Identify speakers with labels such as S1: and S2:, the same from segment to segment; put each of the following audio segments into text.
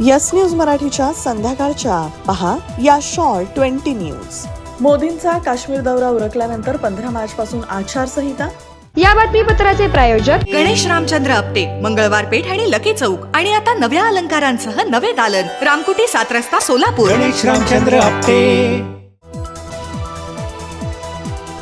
S1: Yes news मराठीच्या संध्याकाळच्या. पहा या शॉर्ट ट्वेंटी न्यूज. मोदींचा काश्मीर दौरा उरकल्यानंतर पंधरा मार्च पासून आचारसंहिता.
S2: या बातमीपत्राचे प्रायोजक
S3: गणेश रामचंद्र आपटे मंगळवार पेठ आणि लकी चौक. आणि आता नव्या अलंकारांसह नवे दालन. रामकुटी सात रस्ता सोलापूर.
S4: गणेश रामचंद्र आपटे.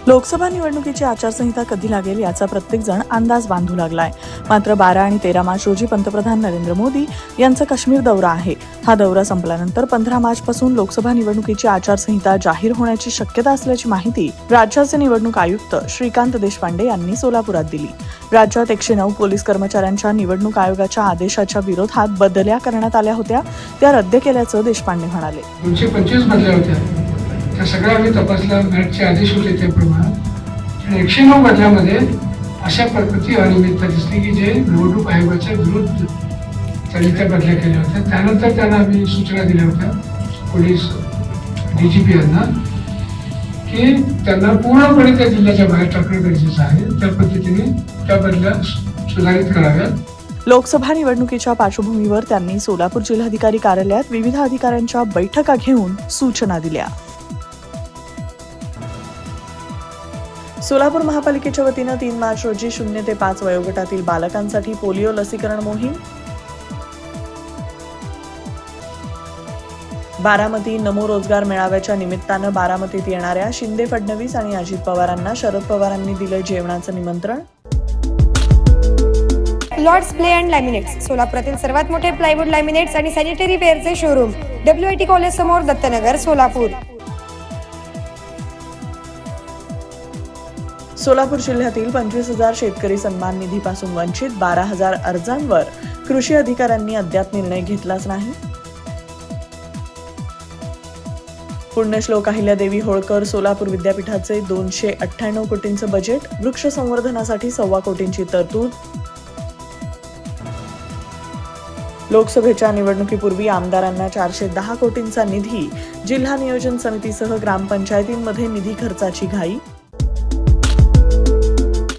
S1: लोकसभा निवडणुकीची आचारसंहिता कधी लागेल याचा प्रत्येक जण अंदाज बांधू लागलाय. मात्र बारा आणि तेरा मार्च रोजी पंतप्रधान नरेंद्र मोदी यांचा काश्मीर दौरा आहे. हा दौरा संपल्यानंतर पंधरा मार्च पासून लोकसभा निवडणुकीची आचारसंहिता जाहीर होण्याची शक्यता असल्याची माहिती राज्याचे निवडणूक आयुक्त श्रीकांत देशपांडे यांनी सोलापुरात दिली. राज्यात एकशे नऊ पोलीस कर्मचाऱ्यांच्या निवडणूक आयोगाच्या आदेशाच्या विरोधात बदल्या करण्यात आल्या होत्या त्या रद्द केल्याचं देशपांडे म्हणाले.
S5: दोनशे पंचवीस बदल्या होत्या. त्या सगळ्या आम्ही तपासल्या मॅटचे आदेश होते त्याप्रमाणे. आणि एकशे नऊ बदल्यामध्ये अशा प्रकृती अनियमितता दिसली की जे निवडणूक आयोगाच्या विरुद्ध त्यांनी बदल्या केल्या होत्या. त्यानंतर त्यांना आम्ही सूचना दिल्या होत्या पोलीस डी जी पी यांना की त्यांना पूर्णपणे त्या जिल्ह्याच्या बाहेर टाकणं गरजेचं आहे. त्या पद्धतीने त्या बदल्या सुधारित कराव्यात.
S1: लोकसभा निवडणुकीच्या पार्श्वभूमीवर त्यांनी सोलापूर जिल्हाधिकारी कार्यालयात विविध अधिकाऱ्यांच्या बैठका घेऊन सूचना दिल्या. सोलापूर महापालिकेच्या वतीनं तीन मार्च रोजी शून्य ते पाच वयोगटातील बालकांसाठी पोलिओ लसीकरण मोहीम. बारामती नमो रोजगार मेळाव्याच्या निमित्तानं बारामतीत येणाऱ्या शिंदे फडणवीस आणि अजित पवारांना शरद पवारांनी दिलं जेवणाचं निमंत्रण.
S2: लॉर्ड्स प्ले अँड लॅमिनेट्स सोलापुरातील सर्वात मोठे प्लायवूड लॅमिनेट्स आणि sanitary वेअरचे showroom W I T college समोर दत्तनगर सोलापूर.
S1: सोलापूर जिल्ह्यातील पंचवीस हजार शेतकरी सन्मान निधीपासून वंचित बारा हजार अर्जांवर कृषी अधिकाऱ्यांनी अद्याप निर्णय घेतलाच नाही. पुण्यश्लोक अहिल्यादेवी होळकर सोलापूर विद्यापीठाचे दोनशे अठ्ठ्याण्णव कोटींचं बजेट वृक्ष संवर्धनासाठी सव्वा कोटींची तरतूद. लोकसभेच्या निवडणुकीपूर्वी आमदारांना चारशे दहा कोटींचा निधी जिल्हा नियोजन समितीसह ग्रामपंचायतींमध्ये निधी खर्चाची घाई.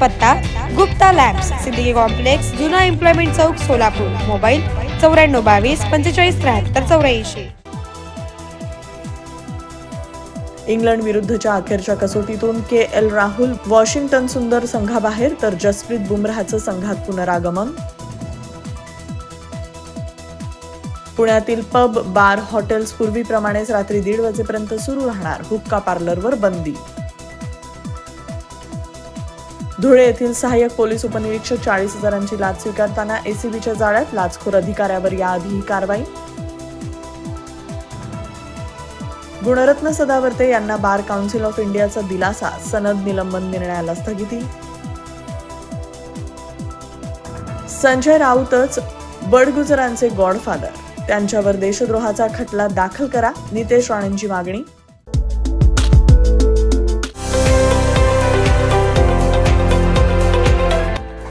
S2: पत्ता गुप्ता लॅब्स सिद्दीकी कॉम्प्लेक्स जुना एम्प्लॉयमेंट चौक सोलापूर मोबाईल चौऱ्याण्णव बावीस पंचेचाळीस त्र्याहत्तर चौऱ्याऐंशी.
S1: इंग्लंड विरुद्धच्या अखेरच्या कसोटीतून K L Rahul Washington Sundar संघाबाहेर तर जसप्रीत बुमराहचं संघात पुनरागमन. पुण्यातील पब बार हॉटेल्स पूर्वीप्रमाणेच रात्री दीड वाजेपर्यंत सुरू राहणार हुक्का पार्लरवर बंदी. धुळे येथील सहाय्यक पोलीस उपनिरीक्षक चाळीस हजारांची लाच स्वीकारताना एसीबीच्या जाळ्यात लाचखोर अधिकाऱ्यावर याआधी ही कारवाई. गुणरत्न सदावर्ते यांना बार काउन्सिल ऑफ इंडियाचा दिलासा सनद निलंबन निर्णयाला स्थगिती. संजय राऊतच बडगुजरांचे गॉडफादर त्यांच्यावर देशद्रोहाचा खटला दाखल करा नितेश राणेंची मागणी.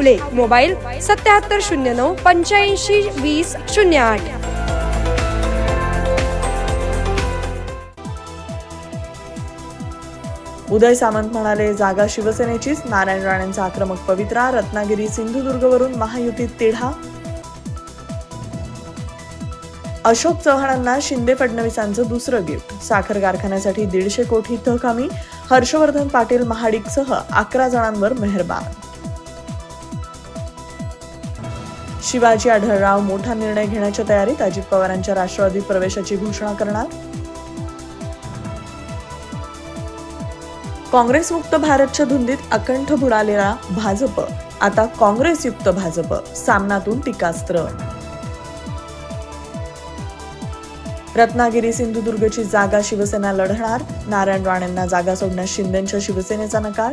S2: हावले मोबाईल सत्याहत्तर शून्य नऊ पंच्याऐंशी वीस शून्य आठ.
S1: उदय सामंत म्हणाले जागा शिवसेनेचीच नारायण राणेंचा आक्रमक पवित्रा रत्नागिरी सिंधुदुर्गवरून महायुतीत तिढा. अशोक चव्हाणांना शिंदे फडणवीसांचं दुसरं गिफ्ट. साखर कारखान्यासाठी दीडशे कोटी थक हमी हर्षवर्धन पाटील महाडिकसह अकरा जणांवर मेहरबान. शिवाजी आढळराव मोठा निर्णय घेण्याच्या तयारीत अजित पवारांच्या राष्ट्रवादी प्रवेशाची घोषणा करणार. काँग्रेसमुक्त भारतच्या धुंदीत अकंठ बुडालेला भाजप. आता काँग्रेसयुक्त भाजप. सामनातून टीकास्त्र. रत्नागिरी सिंधुदुर्गची जागा शिवसेना लढणार. नारायण राणेंना जागा सोडण्यास शिंदेच्या शिवसेनेचा नकार.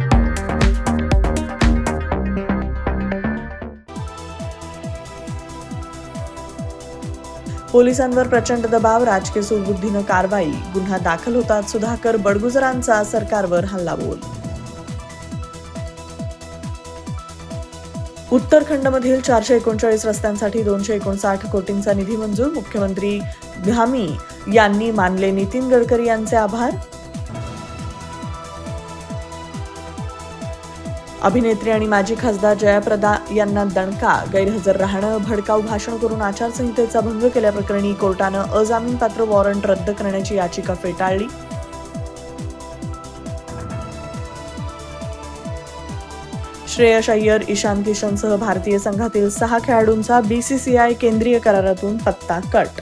S1: पोलिसांवर प्रचंड दबाव राजकीय सुबुद्धीनं कारवाई. गुन्हा दाखल होतात सुधाकर बडगुजरांचा सरकारवर हल्लाबोल. उत्तराखंडमधील चारशे एकोणचाळीस रस्त्यांसाठी दोनशे एकोणसाठ कोटींचा निधी मंजूर मुख्यमंत्री घामी यांनी मानले नितीन गडकरी यांचे आभार. अभिनेत्री आणि माजी खासदार जयाप्रदा यांना दणका गैरहजर राहणं भडकाऊ भाषण करून आचारसंहितेचा भंग केल्याप्रकरणी कोर्टानं अजामीनपात्र वॉरंट रद्द करण्याची याचिका फेटाळली. श्रेयस अय्यर ईशान किशनसह भारतीय संघातील सहा खेळाडूंचा बीसीसीआय केंद्रीय करारातून पत्ता कट